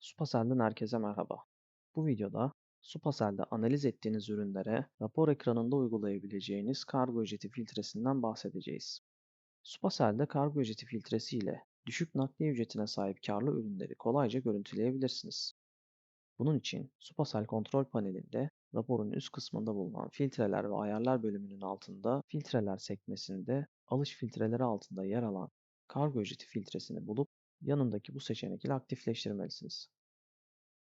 Supasel'den herkese merhaba. Bu videoda Supasel'de analiz ettiğiniz ürünlere rapor ekranında uygulayabileceğiniz kargo ücreti filtresinden bahsedeceğiz. Supasel'de kargo ücreti filtresi ile düşük nakliye ücretine sahip karlı ürünleri kolayca görüntüleyebilirsiniz. Bunun için Supasel kontrol panelinde raporun üst kısmında bulunan filtreler ve ayarlar bölümünün altında filtreler sekmesinde alış filtreleri altında yer alan kargo ücreti filtresini bulup yanındaki bu seçenek ile aktifleştirmelisiniz.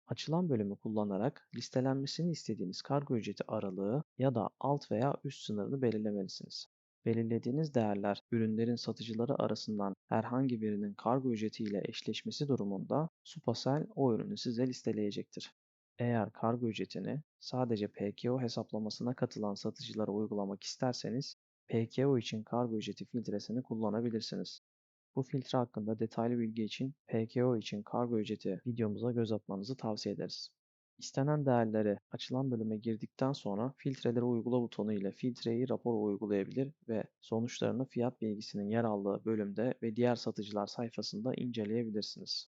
Açılan bölümü kullanarak listelenmesini istediğiniz kargo ücreti aralığı ya da alt veya üst sınırını belirlemelisiniz. Belirlediğiniz değerler ürünlerin satıcıları arasından herhangi birinin kargo ücreti ile eşleşmesi durumunda Supasel o ürünü size listeleyecektir. Eğer kargo ücretini sadece PKO hesaplamasına katılan satıcılara uygulamak isterseniz PKO için kargo ücreti filtresini kullanabilirsiniz. Bu filtre hakkında detaylı bilgi için PKO için kargo ücreti videomuza göz atmanızı tavsiye ederiz. İstenen değerleri açılan bölüme girdikten sonra filtreleri uygula butonu ile filtreyi rapora uygulayabilir ve sonuçlarını fiyat bilgisinin yer aldığı bölümde ve diğer satıcılar sayfasında inceleyebilirsiniz.